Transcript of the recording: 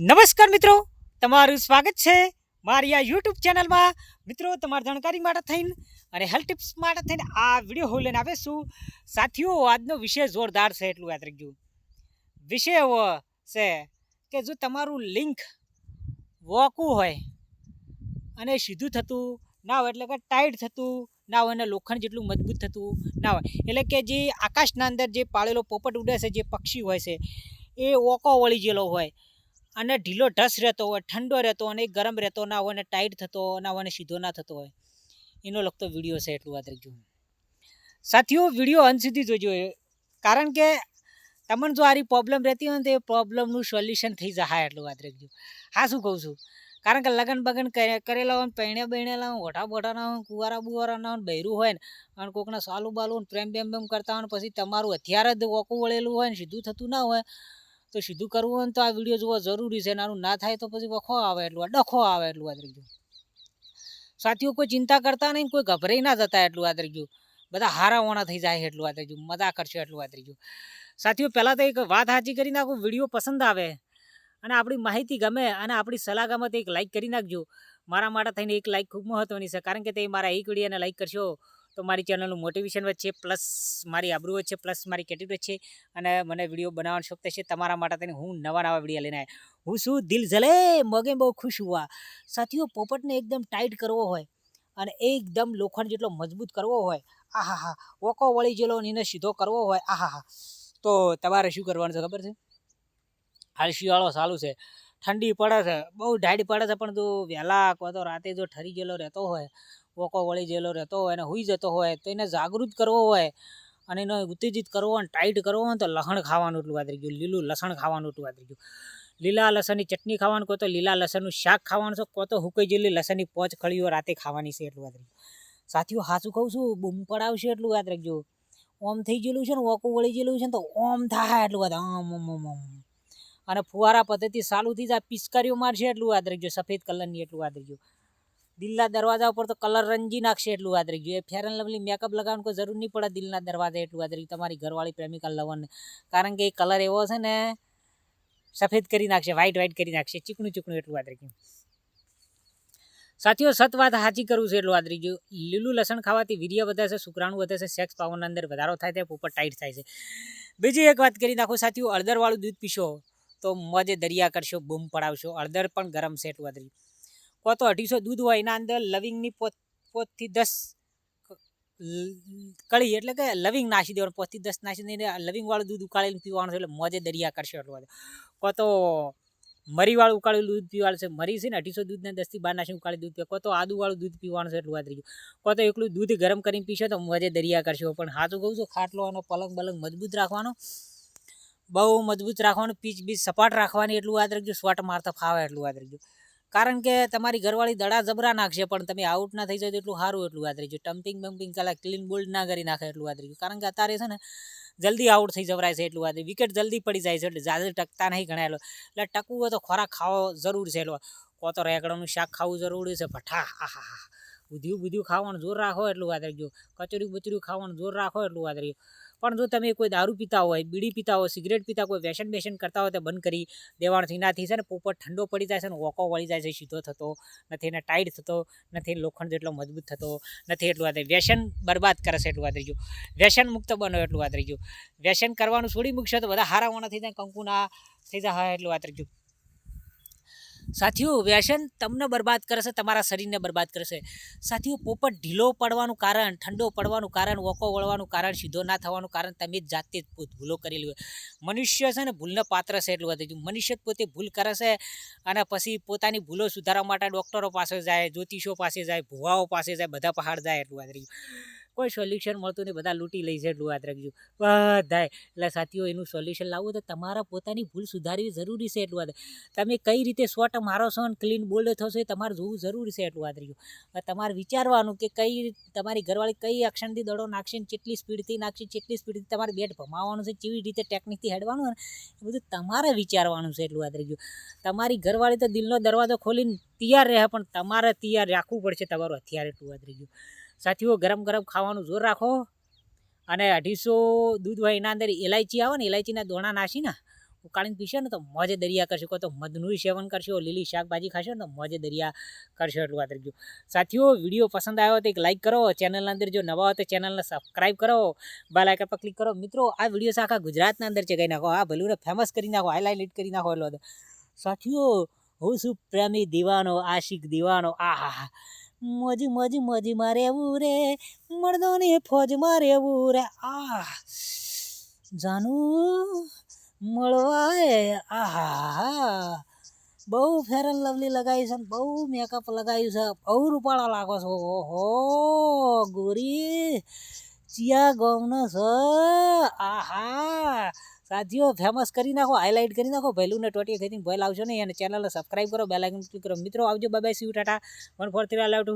નમસ્કાર મિત્રો, તમારું સ્વાગત છે મારી આ યુટ્યુબ ચેનલમાં. મિત્રો, તમારી જાણકારી માટે થઈને અને હેલ્થ ટિપ્સ માટે થઈને આ વીડિયો હું લઈને આવે છું. સાથીઓ, આજનો વિષય જોરદાર છે, એટલું યાદ રાખજો. વિષય એવો છે કે જો તમારું લિંક વોકું હોય અને સીધું થતું ના હોય, એટલે કે ટાઈટ થતું ના હોય અને લોખંડ જેટલું મજબૂત થતું ના હોય, એટલે કે જે આકાશના અંદર જે પાળેલો પોપટ ઉડે છે, જે પક્ષી હોય છે, એ ઓકો વળી ગયેલો હોય અને ઢીલો ઢસ રહેતો હોય, ઠંડો રહેતો અને ગરમ રહેતો ના હોય અને ટાઈટ થતો ના હોય અને સીધો ના થતો હોય. એનો લગતો વીડિયો છે એટલું વાત રાખજો સાથીઓ વીડિયો અંત સુધી જોજો કારણ કે તમને જો આરી પ્રોબ્લેમ રહેતી હોય ને તો એ પ્રોબ્લેમનું સોલ્યુશન થઈ જાય એટલું વાત રાખજો. હા, શું કહું છું? કારણ કે લગન બગન કરે- કરેલા હોય ને પૈણ્યા બૈણેલા હોય ઓઠા બોઠાના હોય કુવારા બુવારાના હોય બૈરું હોય ને, અને કોકના સાલું બાલું પ્રેમ બેમ બેમ કરતા હોય પછી તમારું હથિયાર જ ઓકું વળેલું હોય ને, સીધું થતું ના હોય તો સીધું કરવું હોય તો આ વીડિયો જોવો જરૂરી છે. આનું ના થાય તો પછી વખો આવે એટલું, આ ડખો આવે એટલું આદરી ગયું સાથીઓ, કોઈ ચિંતા કરતા નહીં કોઈ ગભરાઈ ના જતા એટલું આદરી ગયું બધા હારા ઓણા થઈ જાય એટલું આદરી ગયું મજા કરશે એટલું આદરી ગયું સાથીઓ, પહેલાં તો એક વાત સાચી કરી નાખું, વીડિયો પસંદ આવે અને આપણી માહિતી ગમે અને આપણી સલાહ ગમે તો એક લાઇક કરી નાખજો. મારા માટે થઈને એક લાઇક ખૂબ મહત્ત્વની છે. કારણ કે તે મારા એક વિડીયોને લાઇક કરશો તો મારી ચેનલનું મોટિવેશન વધશે પ્લસ મારી આબરૂ વધશે પ્લસ મારી કેટેગરી વધશે અને મને વીડિયો બનાવવાનો શોખ થશે. તમારા માટે તેને હું નવા નવા વીડિયો લઈને આવ્યો. હું શું દિલ જલે? મગે બહુ ખુશ હુઆ સાથીઓ, પોપટને એકદમ ટાઈટ કરવો હોય અને એકદમ લોખંડ જેટલો મજબૂત કરવો હોય આહા હા ઓકો વળી જેલો એને સીધો કરવો હોય આહા હા તો તમારે શું કરવાનું છે ખબર છે? હાલ શિયાળો ચાલુ છે, ઠંડી પડે છે, બહુ ઢાઢી પડે છે, પણ જો વહેલા અથવા તો રાતે જો ઠરી ગયેલો રહેતો હોય ઓકો વળી જેલો રહેતો હોય અને હુઈ જતો હોય તો એને જાગૃત કરવો હોય અને એનો ઉત્તેજિત કરવો અને ટાઈટ કરવો હોય તો લસણ ખાવાનું એટલું વાતરી ગયું. લીલું લસણ ખાવાનું એટલું વાતરી ગયું. લીલા લસણની ચટણી ખાવાનું કહો તો લીલા લસણનું શાક ખાવાનું છે કહો તો હુકાઈ જેલી લસણની પોચ ખળીઓ રાતે ખાવાની છે એટલું વાતરી સાથીઓ સાચું કહું છું, બૂમ પડાવશે એટલું યાદ રાખજો ઓમ થઈ ગયેલું છે ને, ઓકું વળી ગયેલું છે ને તો ઓમ થાય એટલું વાત આમ ઓમ ઓમ ઓમ અને ફુવારા પદ્ધતિ સાલુથી થઈ જાય પિચકારીઓ મારશે એટલું યાદ રાખજો સફેદ કલરની એટલું યાદ રાખજો દિલના દરવાજા ઉપર તો કલર રંજી નાખશે એટલું યાદ રાખજો. એ ફેર એન્ડ લવલી મેકઅપ લગાવવાનું કોઈ જરૂર નહીં પડે દિલના દરવાજા એટલું યાદ રાખજો. તમારી ઘરવાળી પ્રેમિકા લવનને કારણ કે એ કલર એવો છે ને, સફેદ કરી નાખશે વ્હાઇટ વ્હાઇટ કરી નાખશે. ચીકણું ચીકણું એટલું યાદ રાખજો. સાથીઓ, સત વાત સાચી કરવું છે એટલું યાદ રાખજો. લીલું લસણ ખાવાથી વીર્ય વધે છે, શુક્રાણુ વધે છે સેક્સ પાવરના અંદર વધારો થાય છે, પોપટ ટાઈટ થાય છે. બીજી એક વાત કરી નાખો સાથીઓ, હળદરવાળું દૂધ પીશો તો મોજે દરિયા કરશો, બૂમ પડાવશો. હળદર પણ ગરમ છે એટલું યાદ રાખજો. કહો તો અઢીસો દૂધ હોય, એના અંદર લવિંગની પોત, પોતથી દસ કળી, એટલે કે લવિંગ નાખી દેવાનું, પોતથી દસ નાખી દઈને લવિંગવાળું દૂધ ઉકાળીને પીવાનું છે, એટલે મોજે દરિયા કરશે એટલું કહો તો મરીવાળું ઉકાળેલું દૂધ પીવાનું છે, મરી છે ને, અઢીસો દૂધને દસથી બાર નાસી ઉકાળી દૂધ પીવા કો તો આદુવાળું દૂધ પીવાનું છે, એટલું વાત રહ્યું કહો તો એકલું દૂધ ગરમ કરીને પીશો તો મોજે દરિયા કરશો પણ સાચું કહું છું, ખાટલો અને પલંગ બલંગ મજબૂત રાખવાનો. બહુ મજબૂત રાખવાનું, પીચ બીચ સપાટ રાખવાની એટલું યાદ રાખજો સ્વાટ મારતા ફાવે એટલું યાદ રાખજો કારણ કે તમારી ઘરવાળી દડા જબરા નાખશે, પણ તમે આઉટ ના થઈ જાય એટલું સારું એટલું યાદ રાખજો ટમ્પિંગ બમ્પિંગ કલાક ક્લીન બોલ્ડ ના કરી નાખે એટલું યાદ કારણ કે અત્યારે છે ને, જલ્દી આઉટ થઈ જવરાય છે એટલું યાદ વિકેટ જલ્દી પડી જાય છે એટલે જાજે ટકતા નહીં ગણાયેલો એટલે ટકવું હોય તો ખોરાક ખાવો જરૂર છે એટલો કોતો રેકડાનું શાક ખાવું જરૂરી છે, ભઠ્ઠા આહા બુધ્યું બુધ્યું ખાવાનું જોર રાખો એટલું યાદ રાખજો કચોરી બચોરી ખાવાનું જોર રાખો એટલું યાદ રાખજો પણ જો તમે કોઈ દારૂ પીતા હોય, બીડી પીતા હોય, સિગરેટ પીતા કોઈ વ્યસન બેસન કરતા હોય તો બંધ કરી દેવાનું એનાથી છે ને પોપટ ઠંડો પડી જાય છે ને વોકો વળી જાય છે, સીધો થતો. નથી એને ટાઈટ થતો, નથી લોખંડ જેટલો મજબૂત થતો, નથી એટલું વાત વ્યસન બરબાદ કરે છે એટલું વાત રહીજો વ્યસન મુક્ત બનો એટલું વાત રહીજો વ્યસન કરવાનું છોડી મૂકશો તો બધા હારાવાના થઈ જાય કંકુના થઈ જાય એટલું વાત રહીજો સાથીઓ, વ્યસન તમને બરબાદ કરશે, તમારા શરીરને બરબાદ કરશે. સાથીઓ, પોપટ ઢીલો પડવાનું કારણ, ઠંડો પડવાનું કારણ, વોકો વળવાનું કારણ, સીધો ના થવાનું કારણ, તમે જાતે જ ભૂલો કરેલી હોય. મનુષ્ય છે ને, ભૂલને પાત્ર છે એટલું બધું. મનુષ્ય પોતે ભૂલ કરે છે અને પછી પોતાની ભૂલો સુધારવા માટે ડૉક્ટરો પાસે જાય, જ્યોતિષો પાસે જાય, ભુવાઓ પાસે જાય, બધા પહાડ જાય એટલું રહ્યું કોઈ સોલ્યુશન મળતું નહીં. બધા લૂંટી લઈ છે યાદ રાખજો. બધાય. એટલે સાથીઓ, એનું સોલ્યુશન લાવવું તો તમારા પોતાની ભૂલ સુધારવી જરૂરી છે, એટલું વાત તમે કઈ રીતે શોટ મારો છો અને ક્લીન બોલ્ડ થશો એ તમારે જોવું જરૂરી છે, એટલું વાત રહ્યું તમારે વિચારવાનું કે કઈ તમારી ઘરવાળી કઈ એક્શનથી દડો નાખશે ને કેટલી સ્પીડથી નાખશે, કેટલી સ્પીડથી તમારે બેટ ભમાવાનું છે, કેવી રીતે ટેકનિકથી હેડવાનું એ બધું તમારે વિચારવાનું છે, એટલું યાદ ગયું તમારી ઘરવાળી તો દિલનો દરવાજો ખોલીને તૈયાર રહે, પણ તમારે તૈયાર રાખવું પડશે તમારું હથિયાર, એટલું યાદ રાખજો. સાથીઓ, ગરમ ગરમ ખાવાનું જોર રાખો. અને અઢીસો દૂધ હોય એના અંદર ઇલાયચી આવે ને ઇલાયચીના દોણા નાખીને ઉકાળીને પીશો ને તો મોજે દરિયા કરશો. કહો તો મધનું સેવન કરશો, લીલી શાકભાજી ખાશો ને તો મોજે દરિયા કરશો એટલું વાત ગયું સાથીઓ, વીડિયો પસંદ આવ્યો તો એક લાઇક કરો. ચેનલના અંદર જો નવા હોય તો ચેનલને સબસ્ક્રાઈબ કરો. બેલ આઇકન પર ક્લિક કરો. મિત્રો, આ વીડિયો આખા ગુજરાતના અંદર ચગાઈ નાખો? આ ભલુને ફેમસ કરી નાખો. હાઇલાઇટ કરી નાખો એટલો. સાથીઓ, હું શું પ્રેમી દીવાનો, આશિક દીવાનો. આહા મોજી મોજી મોજી મારે એવું રે. મર્દોની ફોજ મારે એવું રે. આ જાનું, મળવાય. આહા. બહુ ફેર એન્ડ લવલી લગાવી છે બહુ મેકઅપ લગાવ્યું છે. બહુ રૂપાળા લાગો છો. ઓહો, ગોરી. ચિયા ગોમનો છે આહા. સાથીઓ ફેમસ કરી નાખો હાઇલાઇટ કરી નાખો પહેલું ને ટોટી ખેતી ભય લાવશો નહીં. અને ચેનલને સબસ્ક્રાઈબ કરો બેલ ક્લિક કરો. મિત્રો, આવજો bye bye see tata. One four three allow two